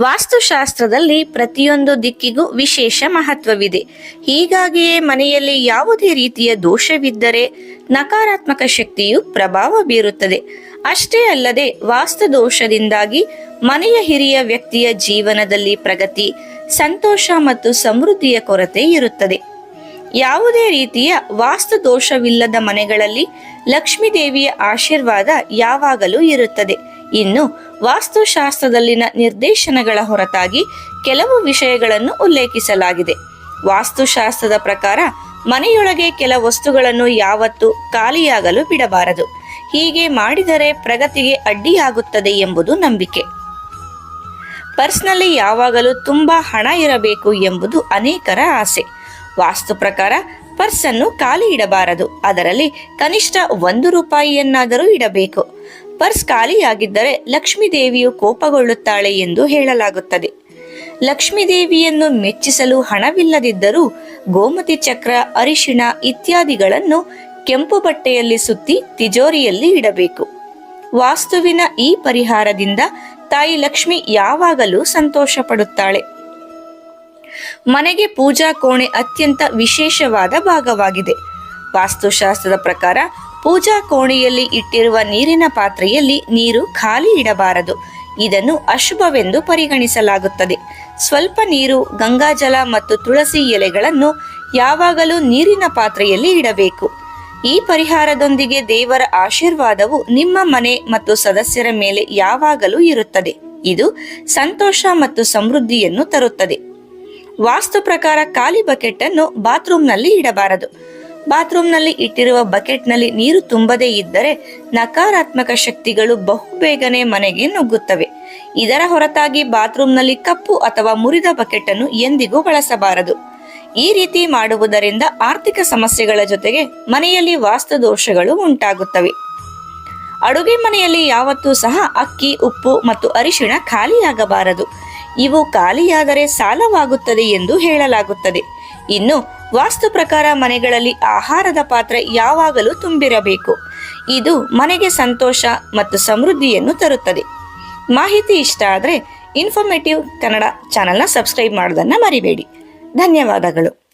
ವಾಸ್ತುಶಾಸ್ತ್ರದಲ್ಲಿ ಪ್ರತಿಯೊಂದು ದಿಕ್ಕಿಗೂ ವಿಶೇಷ ಮಹತ್ವವಿದೆ. ಹೀಗಾಗಿಯೇ ಮನೆಯಲ್ಲಿ ಯಾವುದೇ ರೀತಿಯ ದೋಷವಿದ್ದರೆ ನಕಾರಾತ್ಮಕ ಶಕ್ತಿಯು ಪ್ರಭಾವ ಬೀರುತ್ತದೆ. ಅಷ್ಟೇ ಅಲ್ಲದೆ ವಾಸ್ತು ದೋಷದಿಂದಾಗಿ ಮನೆಯ ಹಿರಿಯ ವ್ಯಕ್ತಿಯ ಜೀವನದಲ್ಲಿ ಪ್ರಗತಿ, ಸಂತೋಷ ಮತ್ತು ಸಮೃದ್ಧಿಯ ಕೊರತೆ ಇರುತ್ತದೆ. ಯಾವುದೇ ರೀತಿಯ ವಾಸ್ತು ದೋಷವಿಲ್ಲದ ಮನೆಗಳಲ್ಲಿ ಲಕ್ಷ್ಮೀ ದೇವಿಯ ಆಶೀರ್ವಾದ ಯಾವಾಗಲೂ ಇರುತ್ತದೆ. ಇನ್ನು ವಾಸ್ತುಶಾಸ್ತ್ರದಲ್ಲಿನ ನಿರ್ದೇಶನಗಳ ಹೊರತಾಗಿ ಕೆಲವು ವಿಷಯಗಳನ್ನು ಉಲ್ಲೇಖಿಸಲಾಗಿದೆ. ವಾಸ್ತುಶಾಸ್ತ್ರದ ಪ್ರಕಾರ ಮನೆಯೊಳಗೆ ಕೆಲ ವಸ್ತುಗಳನ್ನು ಯಾವತ್ತೂ ಖಾಲಿಯಾಗಲು ಬಿಡಬಾರದು. ಹೀಗೆ ಮಾಡಿದರೆ ಪ್ರಗತಿಗೆ ಅಡ್ಡಿಯಾಗುತ್ತದೆ ಎಂಬುದು ನಂಬಿಕೆ. ಪರ್ಸ್ನಲ್ಲಿ ಯಾವಾಗಲೂ ತುಂಬಾ ಹಣ ಇರಬೇಕು ಎಂಬುದು ಅನೇಕರ ಆಸೆ. ವಾಸ್ತು ಪ್ರಕಾರ ಪರ್ಸನ್ನು ಖಾಲಿ ಇಡಬಾರದು. ಅದರಲ್ಲಿ ಕನಿಷ್ಠ ಒಂದು ರೂಪಾಯಿಯನ್ನಾದರೂ ಇಡಬೇಕು. ಪರ್ಸ್ ಖಾಲಿಯಾಗಿದ್ದರೆ ಲಕ್ಷ್ಮೀದೇವಿಯು ಕೋಪಗೊಳ್ಳುತ್ತಾಳೆ ಎಂದು ಹೇಳಲಾಗುತ್ತದೆ. ಲಕ್ಷ್ಮೀದೇವಿಯನ್ನು ಮೆಚ್ಚಿಸಲು ಹಣವಿಲ್ಲದಿದ್ದರೂ ಗೋಮತಿ ಚಕ್ರ, ಅರಿಶಿಣ ಇತ್ಯಾದಿಗಳನ್ನು ಕೆಂಪು ಬಟ್ಟೆಯಲ್ಲಿ ಸುತ್ತಿ ತಿಜೋರಿಯಲ್ಲಿ ಇಡಬೇಕು. ವಾಸ್ತುವಿನ ಈ ಪರಿಹಾರದಿಂದ ತಾಯಿ ಲಕ್ಷ್ಮಿ ಯಾವಾಗಲೂ ಸಂತೋಷ ಪಡುತ್ತಾಳೆ ಮನೆಗೆ ಪೂಜಾ ಕೋಣೆ ಅತ್ಯಂತ ವಿಶೇಷವಾದ ಭಾಗವಾಗಿದೆ. ವಾಸ್ತುಶಾಸ್ತ್ರದ ಪ್ರಕಾರ ಪೂಜಾ ಕೋಣೆಯಲ್ಲಿ ಇಟ್ಟಿರುವ ನೀರಿನ ಪಾತ್ರೆಯಲ್ಲಿ ನೀರು ಖಾಲಿ ಇಡಬಾರದು. ಇದನ್ನು ಅಶುಭವೆಂದು ಪರಿಗಣಿಸಲಾಗುತ್ತದೆ. ಸ್ವಲ್ಪ ನೀರು, ಗಂಗಾಜಲ ಮತ್ತು ತುಳಸಿ ಎಲೆಗಳನ್ನು ಯಾವಾಗಲೂ ನೀರಿನ ಪಾತ್ರೆಯಲ್ಲಿ ಇಡಬೇಕು. ಈ ಪರಿಹಾರದೊಂದಿಗೆ ದೇವರ ಆಶೀರ್ವಾದವು ನಿಮ್ಮ ಮನೆ ಮತ್ತು ಸದಸ್ಯರ ಮೇಲೆ ಯಾವಾಗಲೂ ಇರುತ್ತದೆ. ಇದು ಸಂತೋಷ ಮತ್ತು ಸಮೃದ್ಧಿಯನ್ನು ತರುತ್ತದೆ. ವಾಸ್ತು ಪ್ರಕಾರ ಖಾಲಿ ಬಕೆಟ್ ಅನ್ನು ಬಾತ್ರೂಮ್ನಲ್ಲಿ ಇಡಬಾರದು. ಬಾತ್ರೂಮ್ನಲ್ಲಿ ಇಟ್ಟಿರುವ ಬಕೆಟ್ನಲ್ಲಿ ನೀರು ತುಂಬದೇ ಇದ್ದರೆ ನಕಾರಾತ್ಮಕ ಶಕ್ತಿಗಳು ಬಹುಬೇಗನೆ ಮನೆಗೆ ನುಗ್ಗುತ್ತವೆ. ಇದರ ಹೊರತಾಗಿ ಬಾತ್ರೂಮ್ನಲ್ಲಿ ಕಪ್ಪು ಅಥವಾ ಮುರಿದ ಬಕೆಟ್ ಅನ್ನು ಎಂದಿಗೂ ಬಳಸಬಾರದು. ಈ ರೀತಿ ಮಾಡುವುದರಿಂದ ಆರ್ಥಿಕ ಸಮಸ್ಯೆಗಳ ಜೊತೆಗೆ ಮನೆಯಲ್ಲಿ ವಾಸ್ತು ದೋಷಗಳು ಉಂಟಾಗುತ್ತವೆ. ಅಡುಗೆ ಮನೆಯಲ್ಲಿ ಯಾವತ್ತೂ ಸಹ ಅಕ್ಕಿ, ಉಪ್ಪು ಮತ್ತು ಅರಿಶಿಣ ಖಾಲಿಯಾಗಬಾರದು. ಇವು ಖಾಲಿಯಾದರೆ ಸಾಲವಾಗುತ್ತದೆ ಎಂದು ಹೇಳಲಾಗುತ್ತದೆ. ಇನ್ನು ವಾಸ್ತು ಪ್ರಕಾರ ಮನೆಗಳಲ್ಲಿ ಆಹಾರದ ಪಾತ್ರೆ ಯಾವಾಗಲೂ ತುಂಬಿರಬೇಕು. ಇದು ಮನೆಗೆ ಸಂತೋಷ ಮತ್ತು ಸಮೃದ್ಧಿಯನ್ನು ತರುತ್ತದೆ. ಮಾಹಿತಿ ಇಷ್ಟ ಆದರೆ ಇನ್ಫಾರ್ಮೇಟಿವ್ ಕನ್ನಡ ಚಾನಲ್ನ ಸಬ್ಸ್ಕ್ರೈಬ್ ಮಾಡೋದನ್ನು ಮರಿಬೇಡಿ. ಧನ್ಯವಾದಗಳು.